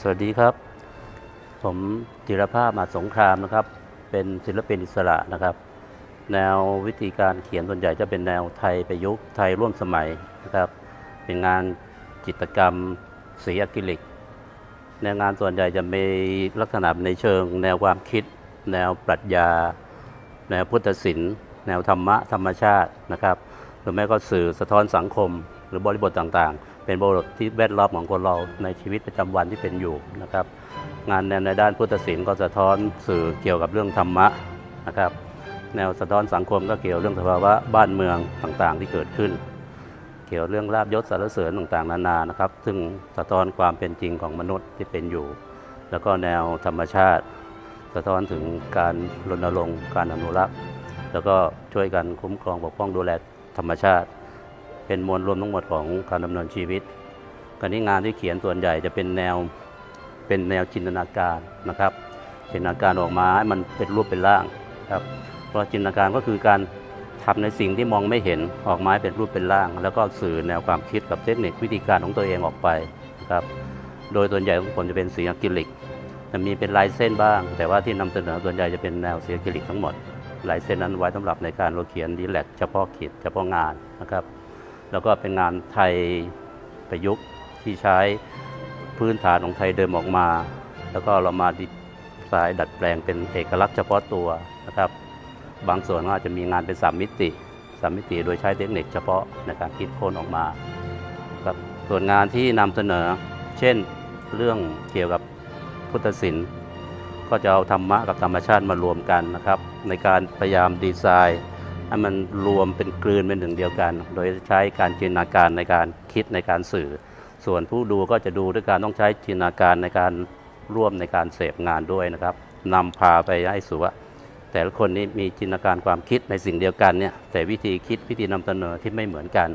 สวัสดีครับ ผมจิรภาพมาสงครามนะครับ เป็นศิลปินอิสระนะครับ แนววิธีการเขียนส่วนใหญ่จะเป็นแนวไทยประยุกต์ไทยร่วมสมัยนะครับ เป็นงานจิตรกรรมสีอะคริลิกแนวงานส่วนใหญ่จะมีลักษณะในเชิง แนวความคิด แนวปรัชญา แนวพุทธศิลป์ แนวธรรมะธรรมชาตินะครับหรือแม้ก็สื่อสะท้อนสังคม หรือบริบทต่างๆ เป็นบริบทที่แวดล้อมของคนเราในชีวิตประจำวันที่เป็นอยู่นะครับ งานแนวในด้านพุทธศิลป์ก็สะท้อนสื่อเกี่ยวกับเรื่องธรรมะนะครับ แนวสะท้อนสังคมก็เกี่ยวเรื่องสภาวะบ้านเมืองต่างๆ ที่เกิดขึ้น เกี่ยวเรื่องลาบยศสารเสริญต่างๆ นานานะครับ ซึ่งสะท้อนความเป็นจริงของมนุษย์ที่เป็นอยู่ แล้วก็แนวธรรมชาติ สะท้อนถึงการรณรงค์การอนุรักษ์ แล้วก็ช่วยกันคุ้มครองปกป้องดูแลธรรมชาติ เป็นมวลรวมทั้งหมดของการดำเนินชีวิตการนี้งานที่เขียนส่วนใหญ่จะเป็นแนวเป็นแนวจินตนาการนะครับจินตนาการออกมาให้มันเป็นรูปเป็นร่างครับเพราะจินตนาการก็คือการทำในสิ่งที่มองไม่เห็นออกมาเป็นรูปเป็นร่าง แล้วก็สื่อแนวความคิดกับเทคนิควิธีการของตัวเองออกไปนะครับโดยส่วนใหญ่ของผมจะเป็นสีอะคริลิกจะมีเป็นลายเส้นบ้าง แต่ว่าที่นำเสนอส่วนใหญ่จะเป็นแนวสีอะคริลิกทั้งหมดลายเส้นนั้นไว้สำหรับในการเราเขียนดีแลกเฉพาะกิจเฉพาะงานนะครับ แล้วก็เป็นงานไทยประยุกต์ที่ใช้พื้นฐานของไทยเดิมออกมา แล้วก็เรามาดีไซน์ดัดแปลงเป็นเอกลักษณ์เฉพาะตัวนะครับ บางส่วนก็อาจจะมีงานเป็นสามมิติสามมิติโดยใช้เทคนิคเฉพาะในการคิดค้นออกมาครับส่วนงานที่นำเสนอ เช่นเรื่องเกี่ยวกับพุทธศิลป์ก็จะเอาธรรมะกับธรรมชาติมารวมกันนะครับ ในการพยายามดีไซน์ ให้มันรวมเป็นกลืนเป็นหนึ่งเดียวกัน โดยใช้การจินตนาการในการคิดในการสื่อ ส่วนผู้ดูก็จะดูด้วยการต้องใช้จินตนาการในการร่วมในการเสพงานด้วยนะครับนำพาไปให้สู่ว่าแต่ละคนนี้มีจินตนาการความคิดในสิ่งเดียวกันเนี่ยแต่วิธีคิดวิธีนำเสนอที่ไม่เหมือนกัน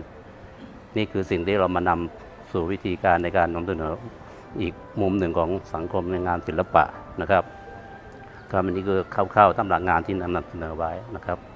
นี่คือสิ่งที่เรามานำสู่วิธีการในการนำเสนออีกมุมหนึ่งของสังคมในงานศิลปะนะครับครับอันนี้คือคร่าวๆตำรางานที่นำเสนอไว้นะครับ